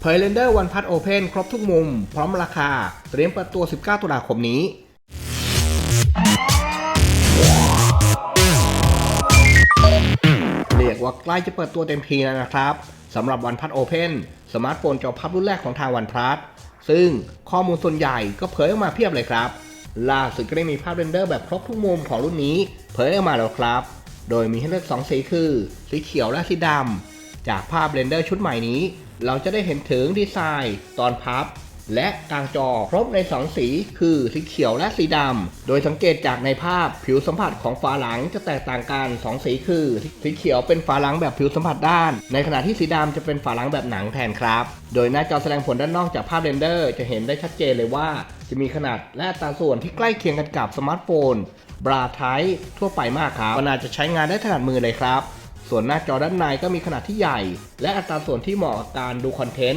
เผยเรนเดอร์วันพัทโอเพนครบทุกมุม พร้อมราคา เตรียมเปิดตัว 19 ตุลาคมนี้ เรียกว่าใกล้จะเปิดตัวเต็มทีแล้วนะครับสำหรับวันพัทโอเพนสมาร์ทโฟนจอพับรุ่นแรกของทางวันพัทซึ่งข้อมูลส่วนใหญ่ก็เผยออกมาเพียบเลยครับ ล่าสุดก็ได้มีภาพเรนเดอร์แบบครบทุกมุมของรุ่นนี้ เผยออกมาแล้วครับ โดยมีให้เลือก 2 สีคือ สีเขียวและสีดำ จากภาพเรนเดอร์ชุดใหม่นี้ เราจะได้เห็นถึงดีไซน์ ตอนพับ และกลางจอครบใน 2 สี คือสีเขียวและสีดำ โดยสังเกตจากในภาพผิวสัมผัสของฝาหลังจะแตกต่างกัน 2 สีคือ สีเขียวเป็นฝาหลังแบบผิวสัมผัสด้าน ในขณะที่สีดำจะเป็นฝาหลังแบบหนังแทนครับ โดยหน้าจอแสดงผลด้านนอกจากภาพเรนเดอร์ จะเห็นได้ชัดเจนเลยว่า จะมีขนาดและตาส่วนที่ใกล้เคียงกันกับสมาร์ทโฟนบราไททั่วไปมากครับก็น่าจะใช้งานได้ถนัดมือเลยครับ ส่วนหน้าจอด้านในก็มีขนาดที่ใหญ่ และอัตราส่วนที่เหมาะกับการดูคอนเทนต์